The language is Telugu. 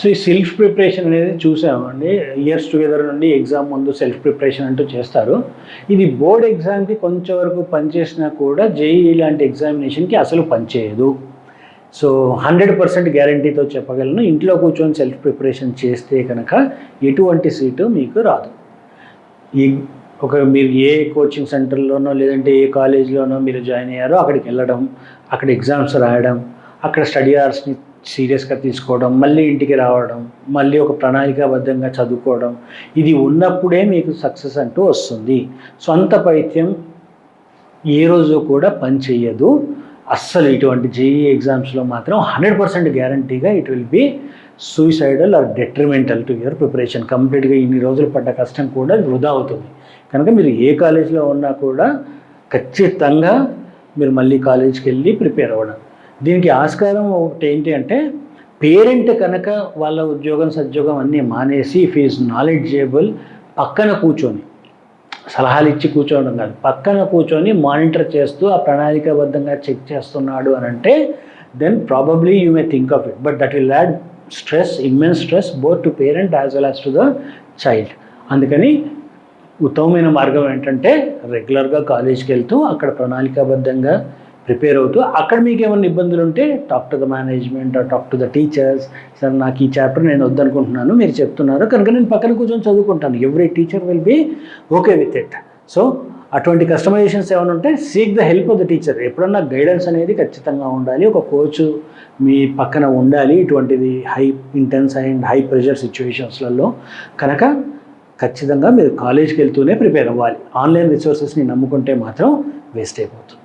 సో ఈ సెల్ఫ్ ప్రిపరేషన్ అనేది చూసామండి. ఇయర్స్ టుగెదర్ నుండి ఎగ్జామ్ ముందు సెల్ఫ్ ప్రిపరేషన్ అంటూ చేస్తారు. ఇది బోర్డ్ ఎగ్జామ్కి కొంచెం వరకు పనిచేసినా కూడా జేఈ లాంటి ఎగ్జామినేషన్కి అసలు పనిచేయదు సో హండ్రెడ్ పర్సెంట్ గ్యారంటీతో చెప్పగలను. ఇంట్లో కూర్చొని సెల్ఫ్ ప్రిపరేషన్ చేస్తే కనుక ఎటువంటి సీటు మీకు రాదు. ఈ ఒక మీరు ఏ కోచింగ్ సెంటర్లోనో లేదంటే ఏ కాలేజ్లోనో మీరు జాయిన్ అయ్యారో అక్కడికి వెళ్ళడం అక్కడ ఎగ్జామ్స్ రాయడం అక్కడ స్టడీ అవర్స్ని సీరియస్గా తీసుకోవడం మళ్ళీ ఇంటికి రావడం మళ్ళీ ఒక ప్రణాళికాబద్ధంగా చదువుకోవడం ఇది ఉన్నప్పుడే మీకు సక్సెస్ అంటూ వస్తుంది. సొంత పైత్యం ఏ రోజు కూడా పని చెయ్యదు. అస్సలు ఇటువంటి జేఈ ఎగ్జామ్స్లో మాత్రం హండ్రెడ్ పర్సెంట్ గ్యారంటీగా it will be suicidal or detrimental to your preparation. కంప్లీట్గా ఇన్ని రోజులు పడ్డ కష్టం కూడా వృధా అవుతుంది. కనుక మీరు ఏ కాలేజీలో ఉన్నా కూడా ఖచ్చితంగా మీరు మళ్ళీ కాలేజ్కి వెళ్ళి ప్రిపేర్ అవ్వడం. దీనికి ఆస్కారం ఒకటి ఏంటి అంటే పేరెంట్ కనుక వాళ్ళ ఉద్యోగం సద్యోగం అన్నీ మానేసి ఇఫ్ ఈజ్ నాలెడ్జేబుల్ పక్కన కూర్చొని సలహాలు ఇచ్చి కూర్చోవడం కాదు పక్కన కూర్చొని మానిటర్ చేస్తూ ఆ ప్రణాళికాబద్ధంగా చెక్ చేస్తున్నాడు అని అంటే then probably you may think of it but that will add stress immense stress both to parent as well as to the child అందుకని ఉత్తమమైన మార్గం ఏంటంటే రెగ్యులర్గా కాలేజ్కి వెళ్తూ అక్కడ ప్రణాళికాబద్ధంగా ప్రిపేర్ అవుతూ అక్కడ మీకు ఏమైనా ఇబ్బందులు ఉంటే talk to the management talk to the teachers sir నాకు ఈ చాప్టర్ నేను వద్దనుకుంటున్నాను మీరు చెప్తున్నారు. కనుక నేను పక్కన కూర్చొని చదువుకుంటాను. Every teacher will be okay with it so అటువంటి కస్టమైజేషన్స్ ఏమైనా ఉంటే seek the help of the teacher ఎప్పుడన్నా గైడెన్స్ అనేది ఖచ్చితంగా ఉండాలి. ఒక కోచ్ మీ పక్కన ఉండాలి ఇటువంటిది high intense and high pressure సిచ్యువేషన్స్లలో కనుక ఖచ్చితంగా మీరు కాలేజ్కి వెళ్తూనే ప్రిపేర్ అవ్వాలి. ఆన్లైన్ రిసోర్సెస్ని నమ్ముకుంటే మాత్రం వేస్ట్ అయిపోతుంది.